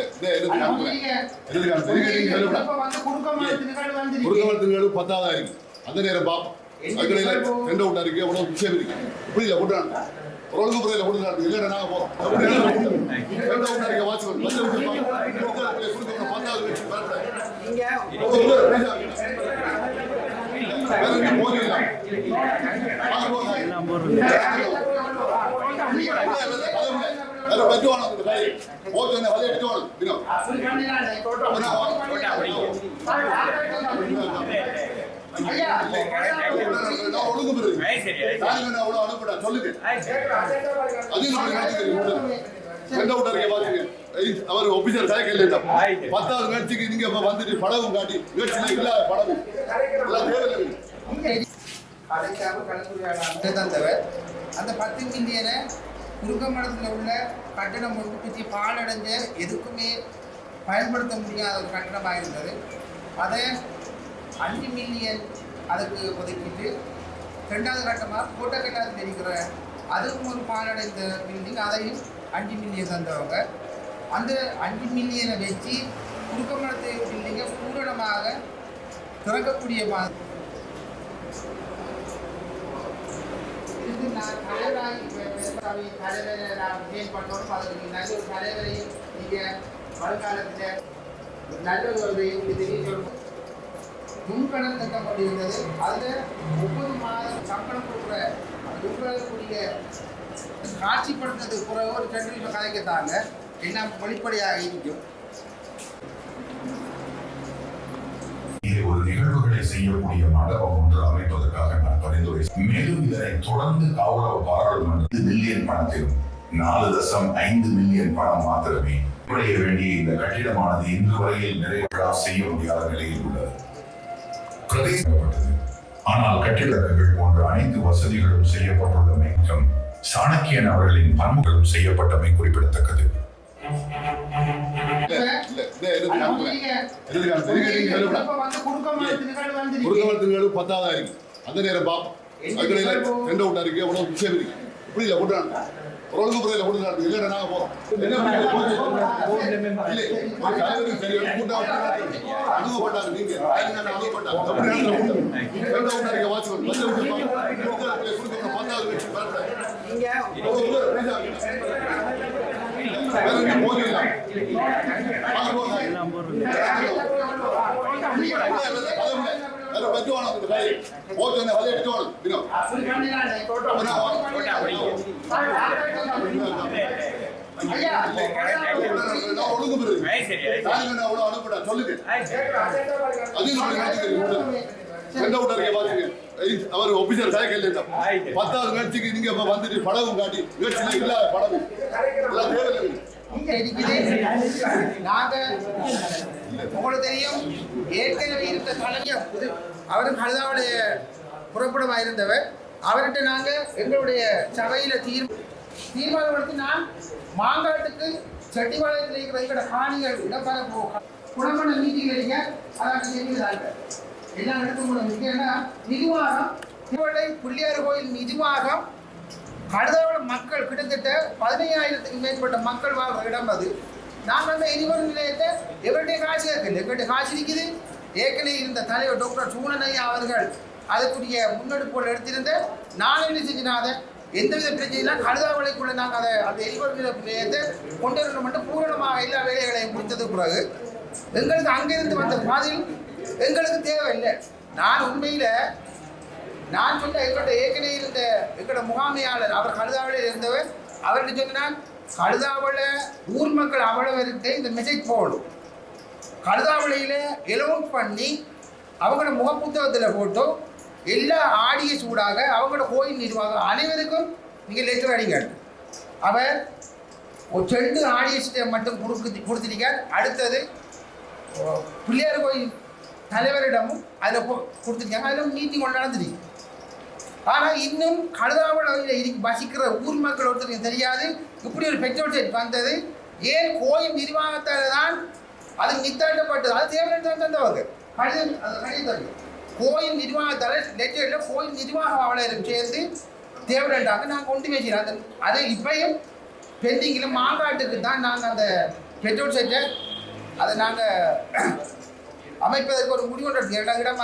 இல்ல இந்த எழுதி காட்டுறேன் எழுதி காட்டுறேன் நீங்க சொல்லக்கூடாது இப்ப வந்து குறுக்கமானத்துக்கு வந்திருக்கு. குறுக்கவளத்துக்கு பத்தாவது இருக்கு அந்த நேரம் பார்ப்போம் அதுக்கடையில ரெண்டு விட்டா இருக்கு எவ்வளவு விஷயம் இருக்கு? இப்படி இல்லை விட்டுறாங்க ஒரு ஒழுங்கு முறையில் அப்படி இல்லை, விட்டுறாங்க. ரெண்டு விட்டா இருக்க பத்தாவது வரக்கூடாது. ஒரு நடத்துக்கிறீங்க ரெண்டு விட்டா இருக்க பாத்துங்க ஐ- அவர் ஒபிசர் கேள்வி பத்தாவது நிகழ்ச்சிக்கு நீங்க வந்துட்டு படகும் காட்டி கலைக்காக கலந்துரையாடாமல் தந்தவர் அந்த பத்து மில்லியனை முருகமடத்தில் உள்ள கட்டணம் ஒன்று பற்றி பாலடைஞ்ச எதுக்குமே பயன்படுத்த முடியாத ஒரு கட்டணமாக இருந்தது அதை அஞ்சு மில்லியன் அதுக்கு ஒதுக்கிட்டு ரெண்டாவது கட்டமாக கோட்டக்கல்லாத்தில் இருக்கிற அதுவும் ஒரு பாலடைந்த பில்டிங் அதையும் அஞ்சு மில்லியன் தந்தவங்க. அந்த அஞ்சு மில்லியனை வச்சு குறுக்கமடத்து பில்டிங்கை பூரணமாக திறக்கக்கூடிய மாதிரி இது நான் தலைவராகி பேசுகிறவை தலைவரை நான் விஜயம் பண்ணணும் அதற்கு நல்ல ஒரு தலைவரை நீங்கள் வருங்காலத்தில் நல்ல ஒரு இது தெரியணும் முன்கடன் திட்டம் கொண்டிருந்தது. அதில் ஒவ்வொரு மாதம் சம்பளம் கொடுக்குற கொடுக்கக்கூடிய காட்சிப்படுத்துறது பிறகு ஒரு கண்டிப்பாக கதைக்கத்தாங்க என்ன வெளிப்படையாக இருக்கும் இது ஒரு நிகழ்வுகளை செய்யக்கூடிய மண்டபம் ஒன்று அமைப்பதற்காக நான் பரிந்துரை மேலும் இதனை தொடர்ந்து கௌரவ பாராளுமன்ற மில்லியன் பணத்திலும் நாலு தசம் ஐந்து மில்லியன் பணம் மாத்திரமே நிறைவடைய வேண்டிய இந்த கட்டிடமானது இன்று வரையில் நிறைவேறா செய்ய முடியாத நிலையில் உள்ளது. பிரதேசப்பட்டது. ஆனால் கட்டிடங்கள் போன்ற அனைத்து வசதிகளும் செய்யப்பட்டுள்ளமை மற்றும் சாணக்கியன் அவர்களின் பண்புகளும் செய்யப்பட்டமை குறிப்பிடத்தக்கது. குறுக்கவளத்துக்கு பத்தாவது இருக்கு. அந்த நேரம் பார்ப்போம் அதுக்கடையில ரெண்டு விட்டா இருக்கு எவ்வளவு விஷயம் இருக்கு. இப்படி இல்லை நாங்க போறோம். என்ன அவர் ஒபிசர் கதை பத்தாவது நிகழ்ச்சிக்கு நீங்க வந்துட்டு படகும் காட்டி நிகழ்ச்சியில இல்லாத படம். எல்லாம் தேவையில்லை. இங்க இருக்குது. நாங்க உங்களுக்கு தெரியும் ஏற்கனவே இருந்த தலைவர் அவரும் கழுதாவுடைய புறப்படமாக இருந்தவர் அவர்கிட்ட நாங்க எங்களுடைய சபையில தீர் தீர்மானம் நான் மாங்காட்டுக்கு செட்டிவாளையத்தில் இருக்கிற எங்களோட காணிகள் இடப்பரப்பு குணமண மீட்டிங் இருக்க அதான் தெரியுதாங்க எல்லாம் எடுக்க முடியும் ஏன்னா நிர்வாகம் திருவள்ளை பிள்ளையார் கோயில் நிர்வாகம் கடுதாவோட மக்கள் கிட்டத்தட்ட பதினையாயிரத்துக்கு மேற்பட்ட மக்கள் வாழ்ற இடம் அது. நாங்கள் அந்த எரிபொருள் நிலையத்தை? எவருடைய காசு இருக்குது? எவருடைய காசு இருக்குது? ஏற்கனவே இருந்த தலைவர் டாக்டர் சூழனையா அவர்கள் அதுக்குரிய முன்னெடுப்புகள் எடுத்திருந்த நான் என்ன செஞ்சினாத எந்தவித பிரச்சனையும் கடுதாவளைக்குள்ள நாங்கள் அதை அந்த எரிபொருள் நிலையத்தை கொண்டு வரணும் மட்டும் பூரணமாக எல்லா வேலைகளையும் முடித்ததுக்கு பிறகு எங்களுக்கு அங்கிருந்து வந்த பாதையில் எங்களுக்கு தேவையில்லை. நான் உண்மையில் நான் சொன்ன எங்களோட ஏற்கனவே இருந்த எங்களோட முகாமையாளர் அவர் கழுதாவில் இருந்தவர் அவர்கிட்ட சொன்னால் கழுதாவளை ஊர் மக்கள் அவ்வளவருக்கு இந்த மெசேஜ் போகணும் கழுதாவளையில் எலவுட் பண்ணி அவங்களோட முகப்புத்தகத்தில் போட்டு எல்லா ஆடிய சூடாக அவங்களோட கோயில் நிர்வாகம் அனைவருக்கும் நீங்கள் லெட்டர் அடிங்க. அவர் ஒரு ரெண்டு ஆடியன்ஸ்ட்டை மட்டும் கொடுக்கு கொடுத்துட்டீங்க. அடுத்தது பிள்ளையார் கோயில் தலைவரிடமும் அதில் கொடுத்துருக்காங்க அதில் மீட்டிங் ஒன்று நடந்துருக்கு. ஆனால் இன்னும் கழுதாவளையில் வசிக்கிற ஊர் மக்கள் ஒருத்தருக்கு தெரியாது. இப்படி ஒரு பெட்ரோல் செட் வந்தது. ஏன் கோயில் நிர்வாகத்தால் தான் அது நித்தாட்டப்பட்டது அது தேவையான தான் தந்தவங்க கடிதம் அது கோயில் நிர்வாகத்தால் லெட்டரில் கோயில் நிர்வாக ஆவலரும் சேர்ந்து தேவையாண்டாங்க நான் கொண்டு பேசுகிறோம் அந்த அதை இப்பயும் பெண்டிங்கில் மாங்காட்டுக்கு தான் நாங்கள் அந்த பெட்ரோல் செட்டை அதை நாங்கள் அமைப்பதற்கு ஒரு முடிவு இரண்டாம் இடம்